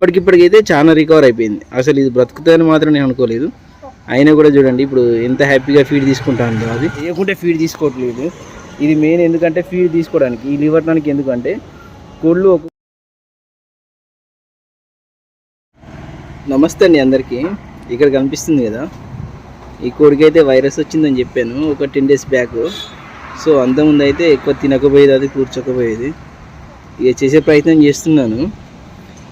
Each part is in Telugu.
ఇప్పటికిప్పటికైతే చాలా రికవర్ అయిపోయింది. అసలు ఇది బ్రతుకుతుందని మాత్రం నేను అనుకోలేదు. అయినా కూడా చూడండి ఇప్పుడు ఎంత హ్యాపీగా ఫీడ్ తీసుకుంటాను అది. లేకుంటే ఫీడ్ తీసుకోవట్లేదు. ఇది మెయిన్ ఎందుకంటే ఫీడ్ తీసుకోవడానికి ఈ లివర్టానికి ఎందుకంటే కోళ్ళు ఒక నమస్తే అండి అందరికీ. ఇక్కడ కనిపిస్తుంది కదా ఈ కోడికి అయితే వైరస్ వచ్చిందని చెప్పాను ఒక టెన్ డేస్ బ్యాక్ సో అంతకుముందు అయితే ఎక్కువ తినకపోయేది అది కూర్చోకపోయేది. ఇక చేసే ప్రయత్నం చేస్తున్నాను.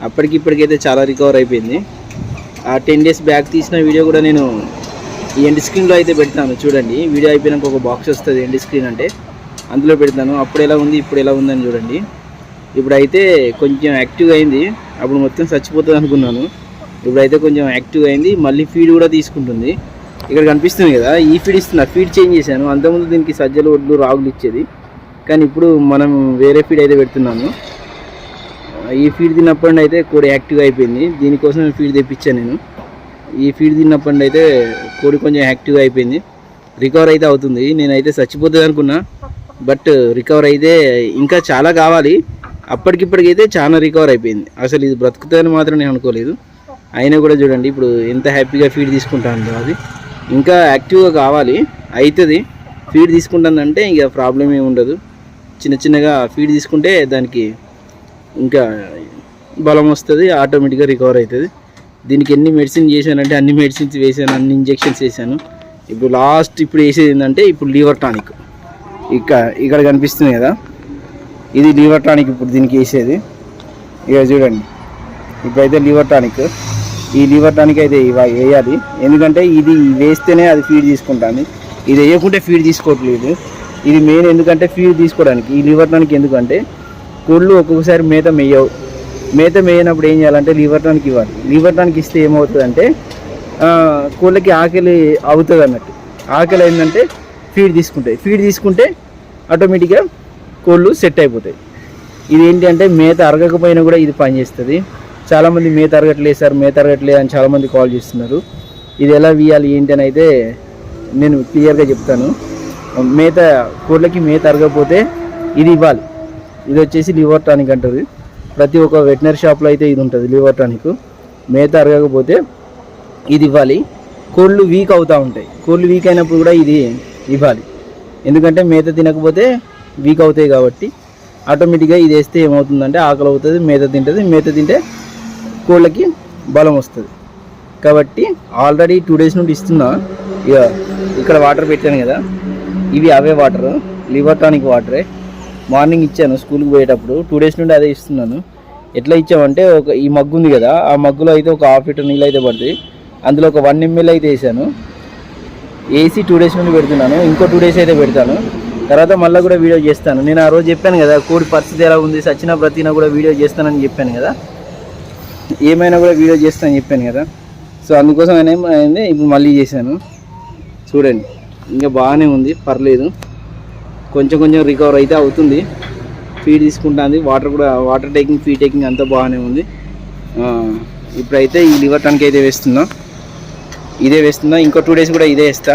అప్పటికి ఇప్పటికైతే చాలా రికవర్ అయిపోయింది. ఆ టెన్ డేస్ బ్యాక్ తీసిన వీడియో కూడా నేను ఈ ఎండ్ స్క్రీన్లో అయితే పెడతాను. చూడండి వీడియో అయిపోయినాక ఒక బాక్స్ వస్తుంది ఎండ్ స్క్రీన్ అంటే. అందులో పెడతాను. అప్పుడు ఎలా ఉంది ఇప్పుడు ఎలా ఉందని చూడండి. ఇప్పుడైతే కొంచెం యాక్టివ్ అయింది. అప్పుడు మొత్తం చచ్చిపోతుంది అనుకున్నాను. ఇప్పుడైతే కొంచెం యాక్టివ్ అయింది. మళ్ళీ ఫీడ్ కూడా తీసుకుంటుంది. ఇక్కడ కనిపిస్తుంది కదా ఈ ఫీడ్ ఇస్తున్నా. ఫీడ్ చేంజ్ చేశాను. అంతకుముందు దీనికి సజ్జలు ఒడ్లు రాగులు ఇచ్చేది. కానీ ఇప్పుడు మనం వేరే ఫీడ్ అయితే పెడుతున్నాను. ఈ ఫీడ్ తిన్నప్పటి అయితే కోడి యాక్టివ్ అయిపోయింది. దీనికోసం ఫీడ్ తెప్పించాను నేను. ఈ ఫీడ్ తిన్నప్పటి అయితే కోడి కొంచెం యాక్టివ్ అయిపోయింది. రికవర్ అయితే అవుతుంది. నేనైతే చచ్చిపోతుంది అనుకున్నా. బట్ రికవర్ అయితే ఇంకా చాలా కావాలి. అప్పటికిప్పటికైతే చాలా రికవర్ అయిపోయింది. అసలు ఇది బ్రతుకుతుందని మాత్రం నేను అనుకోలేదు. అయినా కూడా చూడండి ఇప్పుడు ఎంత హ్యాపీగా ఫీడ్ తీసుకుంటాను అది. ఇంకా యాక్టివ్గా కావాలి. అవుతుంది ఫీడ్ తీసుకుంటుందంటే ఇంకా ప్రాబ్లం ఏమి ఉండదు. చిన్న చిన్నగా ఫీడ్ తీసుకుంటే దానికి ఇంకా బలం వస్తుంది ఆటోమేటిక్గా రికవర్ అవుతుంది. దీనికి ఎన్ని మెడిసిన్ చేశానంటే అన్ని మెడిసిన్స్ వేసాను అన్ని ఇంజెక్షన్స్ వేసాను ఇప్పుడు లాస్ట్ ఇప్పుడు వేసేది ఏంటంటే ఇప్పుడు లీవర్ టానిక్ ఇక్కడ ఇక్కడ కనిపిస్తుంది కదా. ఇది లీవర్ టానిక్ ఇప్పుడు దీనికి వేసేది. ఇక చూడండి. ఇప్పుడైతే లీవర్ టానిక్ ఈ లీవర్ టానిక్ అయితే వేయాలి. ఎందుకంటే ఇది వేస్తేనే అది ఫీడ్ తీసుకుంటుంది. ఇది వేయకుంటే ఫీడ్ తీసుకోవట్లేదు. ఇది మెయిన్ ఎందుకంటే ఫీడ్ తీసుకోవడానికి. ఈ లివర్ టానిక్ ఎందుకంటే కోళ్ళు ఒక్కొక్కసారి మేత మేయవు. మేత మేయనప్పుడు ఏం చేయాలంటే లీవర్ టానిక్ ఇవ్వాలి. లీవర్ టానిక్ ఇస్తే ఏమవుతుందంటే కోళ్ళకి ఆకలి అవుతుంది అన్నట్టు. ఆకలి అయిందంటే ఫీడ్ తీసుకుంటాయి. ఫీడ్ తీసుకుంటే ఆటోమేటిక్గా కోళ్ళు సెట్ అయిపోతాయి. ఇది ఏంటి అంటే మేత అరగకపోయినా కూడా ఇది పనిచేస్తుంది చాలామంది మేత అరగట్లేదు సార్ మేత అరగట్లేదు అని చాలామంది కాల్ చేస్తున్నారు. ఇది ఎలా వీయాలి ఏంటి అని అయితే నేను క్లియర్గా చెప్తాను. మేత కోళ్ళకి మేత అరగకపోతే ఇది ఇవ్వాలి. ఇది వచ్చేసి లివర్ టానిక్ అంటారు. ప్రతి ఒక్క వెటనరీ షాప్లో అయితే ఇది ఉంటుంది లివర్ టానిక్. మేత అరగకపోతే ఇది ఇవ్వాలి. కోళ్ళు వీక్ అవుతూ ఉంటాయి. కోళ్ళు వీక్ అయినప్పుడు కూడా ఇది ఇవ్వాలి. ఎందుకంటే మేత తినకపోతే వీక్ అవుతాయి కాబట్టి ఆటోమేటిక్గా ఇది వేస్తే ఏమవుతుందంటే ఆకలి అవుతుంది మేత తింటుంది. మేత తింటే కోళ్ళకి బలం వస్తుంది. కాబట్టి ఆల్రెడీ టూ డేస్ నుండి ఇస్తున్నా. ఇక ఇక్కడ వాటర్ పెట్టాను కదా. ఇవి అవే వాటర్ లివర్ టానిక్ వాటరే మార్నింగ్ ఇచ్చాను స్కూల్కి పోయేటప్పుడు. టూ డేస్ నుండి అదే ఇస్తున్నాను. ఎట్లా ఇచ్చామంటే ఒక ఈ మగ్గు ఉంది కదా ఆ మగ్గులో అయితే ఒక హాఫ్ లీటర్ నీళ్ళు అయితే పడుతుంది అందులో ఒక వన్ ఎంఎల్ అయితే వేసాను. వేసి టూ డేస్ నుండి పెడుతున్నాను. ఇంకో టూ డేస్ అయితే పెడతాను. తర్వాత మళ్ళీ కూడా వీడియో చేస్తాను. నేను ఆ రోజు చెప్పాను కదా కోడి పరిస్థితి ఎలా ఉంది సచిన ప్రతిన కూడా వీడియో చేస్తానని చెప్పాను కదా. ఏమైనా కూడా వీడియో చేస్తానని చెప్పాను కదా. సో అందుకోసం ఆయన ఏమైంది ఇప్పుడు మళ్ళీ చేశాను. చూడండి ఇంకా బాగానే ఉంది పర్లేదు. కొంచెం కొంచెం రికవర్ అయితే అవుతుంది. ఫీడ్ తీసుకుంటుంది. వాటర్ కూడా వాటర్ టేకింగ్ ఫీడ్ టేకింగ్ అంతా బాగానే ఉంది. ఇప్పుడైతే ఈ లివర్ టన్కి అయితే వేస్తున్నా. ఇదే వేస్తున్నా. ఇంకో టూ డేస్ కూడా ఇదే వేస్తా.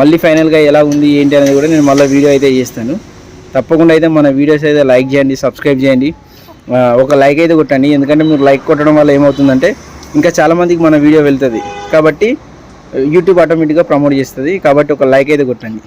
మళ్ళీ ఫైనల్గా ఎలా ఉంది ఏంటి అనేది కూడా నేను మళ్ళీ వీడియో అయితే చేస్తాను. తప్పకుండా అయితే మన వీడియోస్ అయితే లైక్ చేయండి సబ్స్క్రైబ్ చేయండి. ఒక లైక్ అయితే కొట్టండి. ఎందుకంటే మీరు లైక్ కొట్టడం వల్ల ఏమవుతుందంటే ఇంకా చాలామందికి మన వీడియో వెళ్తుంది. కాబట్టి యూట్యూబ్ ఆటోమేటిక్గా ప్రమోట్ చేస్తుంది. కాబట్టి ఒక లైక్ అయితే కొట్టండి.